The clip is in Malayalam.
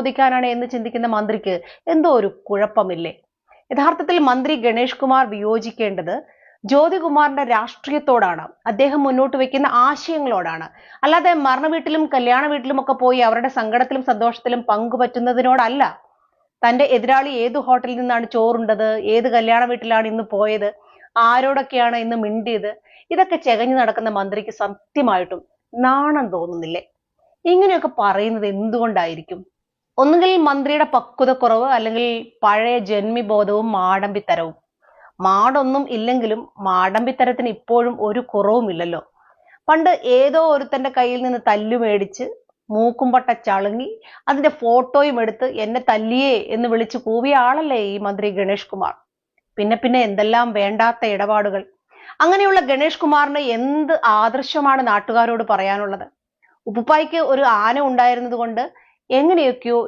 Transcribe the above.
ചോദിക്കാനാണ് എന്ന് ചിന്തിക്കുന്ന മന്ത്രിക്ക് എന്തോ ഒരു കുഴപ്പമില്ലേ? യഥാർത്ഥത്തിൽ മന്ത്രി ഗണേഷ് കുമാർ വിയോജിക്കേണ്ടത് ജ്യോതികുമാറിന്റെ രാഷ്ട്രീയത്തോടാണ്. അദ്ദേഹം മുന്നോട്ട് വെക്കുന്ന ആശയങ്ങളോടാണ്. അല്ലാതെ മരണ വീട്ടിലും കല്യാണ വീട്ടിലും ഒക്കെ പോയി അവരുടെ സങ്കടത്തിലും സന്തോഷത്തിലും പങ്കുപറ്റുന്നതിനോടല്ല. തന്റെ എതിരാളി ഏത് ഹോട്ടലിൽ നിന്നാണ് ചോറുണ്ടത്? ഏത് കല്യാണ വീട്ടിലാണ് ഇന്ന് പോയത്? ആരോടൊക്കെയാണ് ഇന്ന് മിണ്ടിയത്? ഇതൊക്കെ ചെകഞ്ഞു നടക്കുന്ന മന്ത്രിക്ക് സത്യമായിട്ടും നാണം തോന്നുന്നില്ലേ? ഇങ്ങനെയൊക്കെ പറയുന്നത് എന്തുകൊണ്ടായിരിക്കും? ഒന്നുകിൽ മന്ത്രിയുടെ പക്വതക്കുറവ് അല്ലെങ്കിൽ പഴയ ജന്മിബോധവും മാടമ്പിത്തരവും. മാടൊന്നും ഇല്ലെങ്കിലും മാടമ്പിത്തരത്തിന് ഇപ്പോഴും ഒരു കുറവുമില്ലല്ലോ പണ്ട് ഏതോ ഒരുത്തന്റെ കയ്യിൽ നിന്ന് തല്ലു മേടിച്ച് മൂക്കുംപട്ട ചളുങ്ങി അതിന്റെ ഫോട്ടോയും എടുത്ത് എന്നെ തല്ലിയേ എന്ന് വിളിച്ചു കൂവിയ ആളല്ലേ ഈ മന്ത്രി ഗണേഷ് കുമാർ. പിന്നെ പിന്നെ എന്തെല്ലാം വേണ്ടാത്ത ഇടപാടുകൾ. അങ്ങനെയുള്ള ഗണേഷ് കുമാറിന് എന്ത് ആദർശമാണ് നാട്ടുകാരോട് പറയാനുള്ളത്? ഉപ്പുപ്പായ്ക്ക് ഒരു ആന ഉണ്ടായിരുന്നത് കൊണ്ട് എങ്ങനെയൊക്കെയോ